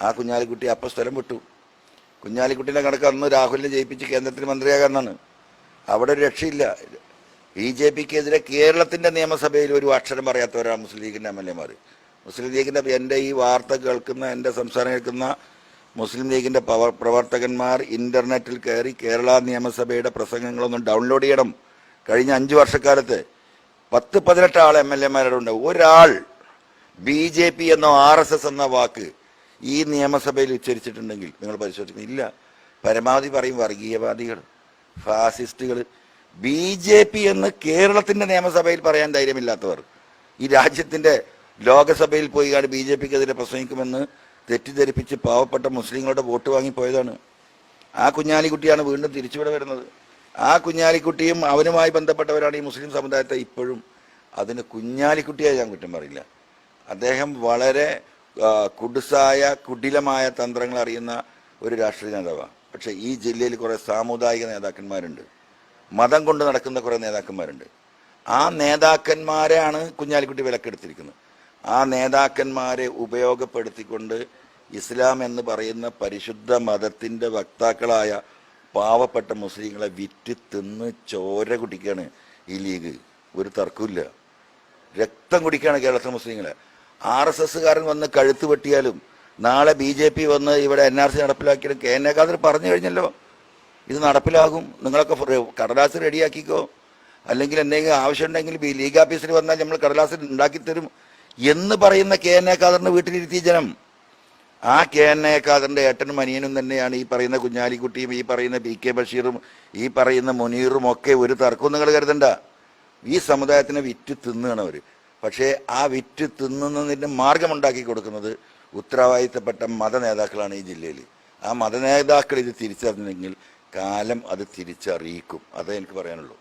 ആ കുഞ്ഞാലിക്കുട്ടി അപ്പം സ്ഥലം വിട്ടു. കുഞ്ഞാലിക്കുട്ടിനെ കണക്ക് അന്ന് രാഹുലിനെ ജയിപ്പിച്ച് കേന്ദ്രത്തിൽ മന്ത്രിയാകാന്നാണ് അവിടെ ഒരു രക്ഷയില്ല. ബി ജെ പിക്കെതിരെ കേരളത്തിന്റെ നിയമസഭയിൽ ഒരു അക്ഷരം പറയാത്തവരാണ് മുസ്ലിം ലീഗിന്റെ എം എൽ എമാർ. മുസ്ലിം ലീഗിന്റെ എന്റെ ഈ വാർത്ത കേൾക്കുന്ന എന്റെ സംസാരം കേൾക്കുന്ന മുസ്ലിം ലീഗിന്റെ പ്രവർത്തകന്മാർ ഇന്റർനെറ്റിൽ കയറി കേരള നിയമസഭയുടെ പ്രസംഗങ്ങളൊന്നും ഡൗൺലോഡ് ചെയ്യണം. കഴിഞ്ഞ അഞ്ച് വർഷക്കാലത്ത് പത്ത് പതിനെട്ട് ആൾ എം എൽ എമാരുടെ ഒരാൾ ബി ജെ പി എന്നോ ആർ എസ് എസ് എന്ന വാക്ക് ഈ നിയമസഭയിൽ ഉച്ചരിച്ചിട്ടുണ്ടെങ്കിൽ നിങ്ങൾ പരിശോധിക്കുന്നു ഇല്ല. പരമാവധി പറയും വർഗീയവാദികൾ ഫാസിസ്റ്റുകൾ. ബി ജെ പി എന്ന് കേരളത്തിന്റെ നിയമസഭയിൽ പറയാൻ ധൈര്യമില്ലാത്തവർ ഈ രാജ്യത്തിന്റെ ലോകസഭയിൽ പോയി കാണ് ബി ജെ പിക്കെതിരെ പ്രസംഗിക്കുമെന്ന് തെറ്റിദ്ധരിപ്പിച്ച് പാവപ്പെട്ട മുസ്ലിങ്ങളുടെ വോട്ട് വാങ്ങിപ്പോയതാണ് ആ കുഞ്ഞാലിക്കുട്ടിയാണ് വീണ്ടും തിരിച്ചുവിടെ വരുന്നത്. ആ കുഞ്ഞാലിക്കുട്ടിയും അവനുമായി ബന്ധപ്പെട്ടവരാണ് ഈ മുസ്ലിം സമുദായത്തെ ഇപ്പോഴും. അതിന് കുഞ്ഞാലിക്കുട്ടിയായി ഞാൻ കുറ്റം പറയില്ല. അദ്ദേഹം വളരെ കുടുസായ കുടിലമായ തന്ത്രങ്ങൾ അറിയുന്ന ഒരു രാഷ്ട്രീയ നേതാവാണ് പക്ഷെ ഈ ജില്ലയിൽ കുറെ സാമുദായിക നേതാക്കന്മാരുണ്ട്. മതം കൊണ്ട് നടക്കുന്ന കുറെ നേതാക്കന്മാരുണ്ട്. ആ നേതാക്കന്മാരെയാണ് കുഞ്ഞാലിക്കുട്ടി വിലക്കെടുത്തിരിക്കുന്നത്. ആ നേതാക്കന്മാരെ ഉപയോഗപ്പെടുത്തിക്കൊണ്ട് ഇസ്ലാം എന്ന് പറയുന്ന പരിശുദ്ധ മതത്തിന്റെ വക്താക്കളായ പാവപ്പെട്ട മുസ്ലിങ്ങളെ വിറ്റ് തിന്ന് ചോര കുടിക്കുകയാണ് ഈ ലീഗ്. ഒരു തർക്കമില്ല രക്തം കുടിക്കുകയാണ് കേരളത്തിലെ മുസ്ലിങ്ങളെ. ആർ എസ് എസ്സുകാരൻ വന്ന് കഴുത്ത് വെട്ടിയാലും നാളെ ബി ജെ പി വന്ന് ഇവിടെ എൻ ആർ സി നടപ്പിലാക്കിയാലും കെ എൻ എ ഖാദർ പറഞ്ഞു കഴിഞ്ഞല്ലോ. ഇത് നടപ്പിലാകും. നിങ്ങളൊക്കെ കടലാസ് റെഡിയാക്കിക്കോ. അല്ലെങ്കിൽ എന്തെങ്കിലും ആവശ്യമുണ്ടെങ്കിൽ ലീഗ് ഓഫീസിൽ വന്നാൽ നമ്മൾ കടലാസ് ഉണ്ടാക്കി തരും എന്ന് പറയുന്ന കെ എൻ എ ഖാദറിന് വീട്ടിലിരുത്തിയ ജനം. ആ കെ എൻ എ ഖാദറിന്റെ ഏട്ടനും അനിയനും തന്നെയാണ് ഈ പറയുന്ന കുഞ്ഞാലിക്കുട്ടിയും ഈ പറയുന്ന പി കെ ബഷീറും ഈ പറയുന്ന മുനീറും ഒക്കെ ഒരു തർക്കവും നിങ്ങൾ കരുതണ്ട. ഈ സമുദായത്തിനെ വിറ്റ് തിന്നുകയാണ് അവർ പക്ഷേ ആ വിറ്റ് തിന്നുന്നതിന്റെ മാർഗമുണ്ടാക്കി കൊടുക്കുന്നത് ഉത്തരവാദിത്തപ്പെട്ട മത നേതാക്കളാണ് ഈ ജില്ലയിൽ. ആ മത നേതാക്കൾ ഇത് തിരിച്ചറിഞ്ഞെങ്കിൽ കാലം അത് തിരിച്ചറിയിക്കും. അതേ എനിക്ക് പറയാനുള്ളൂ.